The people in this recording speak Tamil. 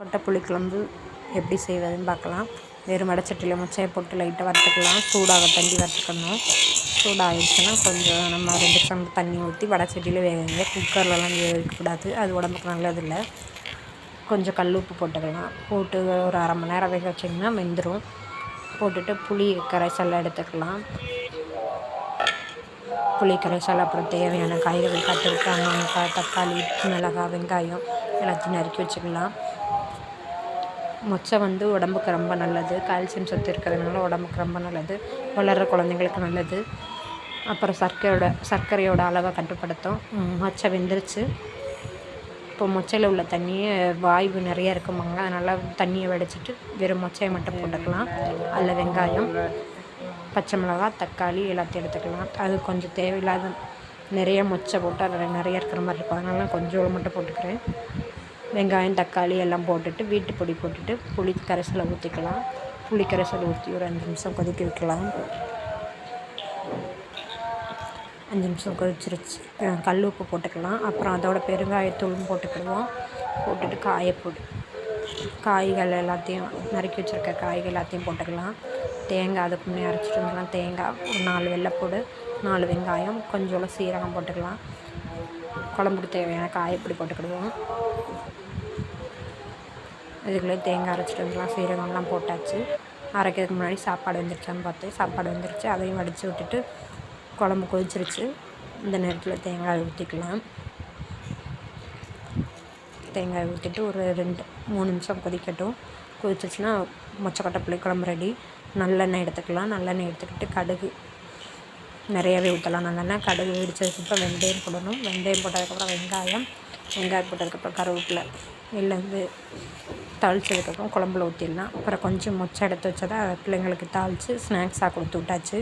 கொட்டை புளிக்குழம்பு எப்படி செய்வதுன்னு பார்க்கலாம். வெறும் வடச்சட்டியில் முச்சையை போட்டு லைட்டாக வறுத்துக்கலாம். சூடாக தண்ணி வறுத்துக்கணும். சூடாகிடுச்சுன்னா கொஞ்சம் நம்ம ரெண்டு சம்பு தண்ணி ஊற்றி வடச்சட்டியில் வேகுங்க குக்கர்லலாம் வேக வைக்கக்கூடாது அது உடம்புக்கு நல்லதில்லை கொஞ்சம் கல் உப்பு போட்டுக்கலாம். போட்டு ஒரு அரை மணி நேரம் வேக வச்சிங்கன்னா வெந்துடும் போட்டுட்டு புளி கரைசல் எடுத்துக்கலாம். புளி கரைசல் அப்புறம் தேவையான காய்கறி கத்திரிக்காய் மாங்காய் தக்காளி மிளகாய் வெங்காயம் எல்லாத்தையும் நறுக்கி வச்சுக்கலாம். மொச்சை வந்து உடம்புக்கு ரொம்ப நல்லது. கால்சியம் சத்து இருக்கிறதுனால உடம்புக்கு ரொம்ப நல்லது. வளர்கிற குழந்தைங்களுக்கு நல்லது. அப்புறம் சர்க்கரையோட சர்க்கரையோட அளவை கட்டுப்படுத்தும். மொச்சை வெந்துருச்சு. இப்போ மொச்சையில் உள்ள தண்ணியை வாய்வு நிறைய இருக்குமாங்க. அதனால் தண்ணியை வடிச்சிட்டு வெறும் மொச்சையை மட்டும் போட்டுக்கலாம். அதில் வெங்காயம் பச்சை மிளகா தக்காளி எல்லாத்தையும் எடுத்துக்கலாம். அது கொஞ்சம் தேவையில்லாத நிறைய மொச்சை போட்டு அதில் நிறைய இருக்கிற மாதிரி இருக்கும். அதனால நான் கொஞ்சம் மட்டும் போட்டுக்கிறேன். வெங்காயம் தக்காளி எல்லாம் போட்டுட்டு வீட்டு பொடி போட்டுட்டு புளி கரைசலை ஊற்றிக்கலாம் புளி கரைசலை ஊற்றி ஒரு அஞ்சு நிமிஷம் கொதிக்க வைக்கலாம். அஞ்சு நிமிஷம் கொதிச்சிருச்சு. கல் உப்பு போட்டுக்கலாம். அப்புறம் அதோட பெருங்காயத்தூளும் போட்டுக்கிடுவோம். போட்டுட்டு காயப்பொடி காய்கள் எல்லாத்தையும் நறுக்கி வச்சுருக்க காய்கள் எல்லாத்தையும் போட்டுக்கலாம். தேங்காய் அதுக்கு முன்னே அரைச்சிட்டு இருந்தோம்னா தேங்காய் ஒரு நாலு வெள்ளைப்பூடு நாலு வெங்காயம் கொஞ்சோண்டு சீரகம் போட்டுக்கலாம். குழம்புக்கு தேவையான காயப்பொடி போட்டுக்கிடுவோம். இதுக்குள்ளே தேங்காய் அரைச்சிட்டு வந்துடலாம். சீரகம்லாம் போட்டாச்சு. அரைக்கிறதுக்கு முன்னாடி சாப்பாடு வந்துருச்சான்னு பார்த்து சாப்பாடு வந்துருச்சு. அதையும் வடித்து விட்டுட்டு குழம்பு கொதிச்சிருச்சு. இந்த நேரத்தில் தேங்காய் ஊற்றிக்கலாம் தேங்காய் ஊற்றிட்டு ஒரு ரெண்டு மூணு நிமிஷம் கொதிக்கட்டும். கொதிச்சிருச்சுன்னா மொச்சக்கொட்டை புளிக்குழம்பு ரெடி. நல்லெண்ணெய் எடுத்துக்கலாம். நல்லெண்ணெய் எடுத்துக்கிட்டு கடுகு நிறையவே ஊற்றலாம். நல்லெண்ணெய் கடுகு வெடிச்சதுக்கப்புறம் வெந்தயம் போடணும். வெந்தயம் போட்டதுக்கப்புறம் வெங்காயம் வெங்காயம் போட்டதுக்கப்புறம் கருவேப்பிலை எல்லாம் தாளித்ததுக்கப்புறம் குழம்புல ஊற்றிடலாம் அப்புறம் கொஞ்சம் மொச்சை எடுத்து வச்சதை பிள்ளைங்களுக்கு தாளித்து ஸ்நாக்ஸாக கொடுத்து விட்டாச்சு.